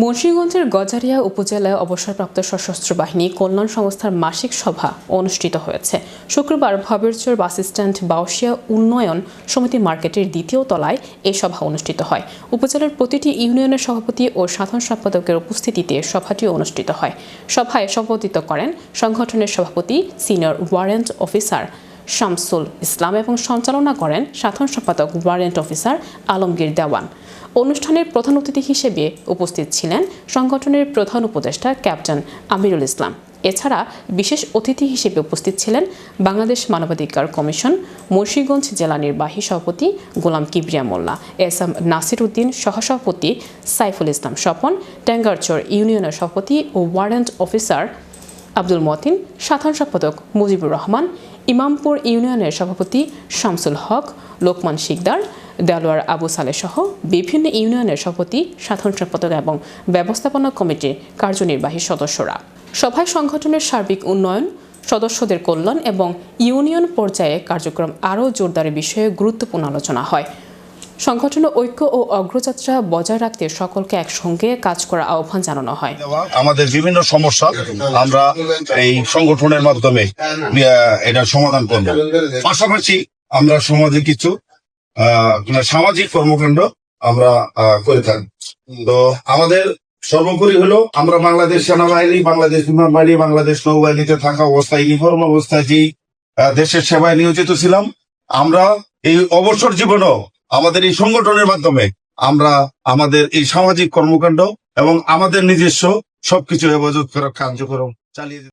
মুন্সিগঞ্জের গজারিয়া উপজেলায় অবসরপ্রাপ্ত সশস্ত্র বাহিনী কল্যাণ সংস্থার মাসিক সভা অনুষ্ঠিত হয়েছে। শুক্রবার ভবেরচর বাস স্ট্যান্ড বাউসিয়া উন্নয়ন সমিতি মার্কেটের দ্বিতীয় তলায় এই সভা অনুষ্ঠিত হয়। উপজেলার প্রতিটি ইউনিয়নের সভাপতি ও সাধারণ সম্পাদকের উপস্থিতিতে সভাটি অনুষ্ঠিত হয়। সভায় সভাপতিত্ব করেন সংগঠনের সভাপতি, senior warrant officer Shamsul Islam এবং সঞ্চালনা করেন সাধারণ সম্পাদক, ওয়ারেন্ট অফিসার আলমগীর দেওয়ান। অনুষ্ঠানের প্রধান অতিথি হিসেবে উপস্থিত ছিলেন সংগঠনের প্রধান উপদেষ্টা ক্যাপ্টেন আমিরুল ইসলাম। এছাড়া বিশেষ অতিথি হিসেবে উপস্থিত ছিলেন বাংলাদেশ মানবাধিকার কমিশন, মুন্সিগঞ্জ জেলা নির্বাহী সভাপতি গোলাম কিবরিয়া মোল্লা, এস এম নাসির উদ্দিন সহসভাপতি সাইফুল ইসলাম স্বপন, ট্যাঙ্গারচর ইউনিয়নের সভাপতি ও ওয়ারেন্ট অফিসার আব্দুল মতিন, সাধারণ সম্পাদক মুজিবুর রহমান, ইমামপুর ইউনিয়নের সভাপতি শামসুল হক, লোকমান শিকদার দেলোয়ার আবু সালে সহ বিভিন্ন ইউনিয়নের সভাপতি, সাধারণ সম্পাদক এবং ব্যবস্থাপনা কমিটির কার্যনির্বাহী সদস্যরা। সভায় সংগঠনের সার্বিক উন্নয়ন, সদস্যদের কল্যাণ এবং ইউনিয়ন পর্যায়ে কার্যক্রম আরও জোরদারের বিষয়ে গুরুত্বপূর্ণ আলোচনা হয়। সংগঠনের ঐক্য ও অগ্রযাত্রা বজায় রাখতে সকলকে একসঙ্গে কাজ করার আহ্বান জানানো হয়। আমাদের বিভিন্ন সমস্যা আমরা এই সংগঠনের মাধ্যমে এটার সমাধান করব। পাশাপাশি আমরা সমাজে কিছু সামাজিক কর্মকাণ্ড আমরা করে থাকি। তো আমাদের সর্বোপরি হলো আমরা বাংলাদেশ সেনাবাহিনী, বাংলাদেশ বিমান বাহিনী বাংলাদেশ নৌবাহিনীতে থাকা অবস্থায়, ইউনিফর্ম অবস্থায় যেই দেশের সেবায় নিয়োজিত ছিলাম, আমরা এই অবসর জীবনও আমাদের এই সংগঠনের মাধ্যমে আমরা আমাদের এই সামাজিক কর্মকাণ্ড এবং আমাদের নিজস্ব সবকিছু হেফাজত করার কার্যক্রম চালিয়ে